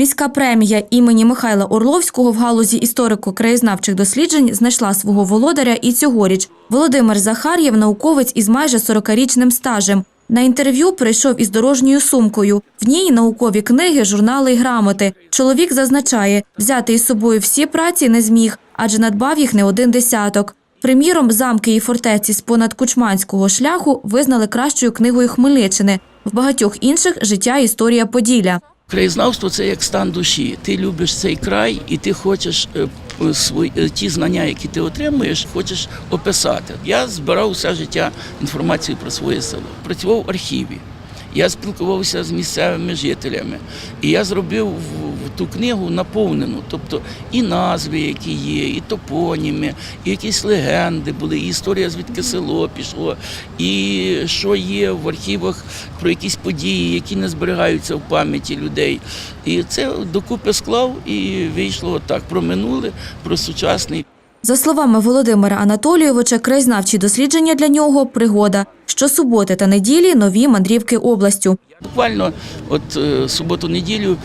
Міська премія імені Михайла Орловського в галузі історико-краєзнавчих досліджень знайшла свого володаря і цьогоріч. Володимир Захар'єв – науковець із майже 40-річним стажем. На інтерв'ю прийшов із дорожньою сумкою. В ній наукові книги, журнали й грамоти. Чоловік зазначає, взяти із собою всі праці не зміг, адже надбав їх не один десяток. Приміром, замки і фортеці з понад кучманського шляху визнали кращою книгою Хмельниччини. В багатьох інших життя і історія Поділля. Краєзнавство це як стан душі. Ти любиш цей край, і ти хочеш е, свої е, ті знання, які ти отримуєш, хочеш описати. Я збирав все життя інформацію про своє село. Працював в архіві. Я спілкувався з місцевими жителями, і я зробив ту книгу наповнену, тобто і назви, які є, і топоніми, і якісь легенди були, і історія, звідки село пішло, і що є в архівах про якісь події, які не зберігаються в пам'яті людей. І це докупи склав і вийшло так про минуле, про сучасний. За словами Володимира Анатолійовича, краєзнавчі дослідження для нього – пригода. Щосуботи та неділі – нові мандрівки областю. Буквально от е, суботу-неділю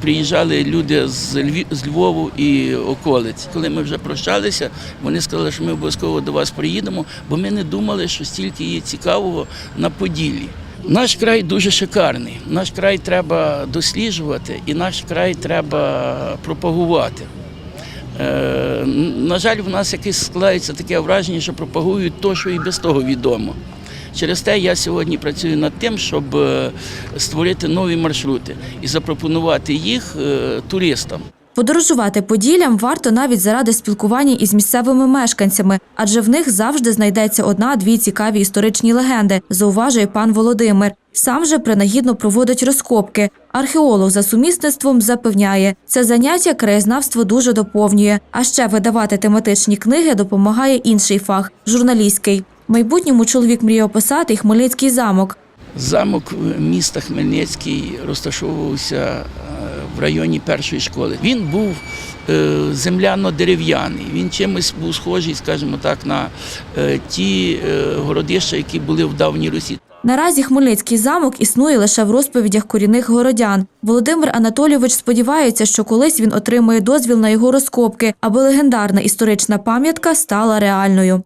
приїжджали люди з, Львів, з Львову і околиць. Коли ми вже прощалися, вони сказали, що ми обов'язково до вас приїдемо, бо ми не думали, що стільки є цікавого на Поділлі. Наш край дуже шикарний. Наш край треба досліджувати, і наш край треба пропагувати. Е, на жаль, в нас якесь складається таке враження, що пропагують то, що і без того відомо. Через те я сьогодні працюю над тим, щоб е, створити нові маршрути і запропонувати їх е, туристам. Подорожувати Поділлям варто навіть заради спілкування із місцевими мешканцями, адже в них завжди знайдеться одна-дві цікаві історичні легенди, зауважує пан Володимир. Сам же принагідно проводить розкопки. Археолог за сумісництвом запевняє, це заняття краєзнавство дуже доповнює. А ще видавати тематичні книги допомагає інший фах журналістський. В майбутньому чоловік мріє описати й Хмельницький замок. Замок міста Хмельницький розташовувався е, в районі першої школи. Він був е, земляно-дерев'яний. Він чимось був схожий, скажімо так, на е, ті городища, які були в давній Русі. Наразі Хмельницький замок існує лише в розповідях корінних городян. Володимир Анатолійович сподівається, що колись він отримає дозвіл на його розкопки, аби легендарна історична пам'ятка стала реальною.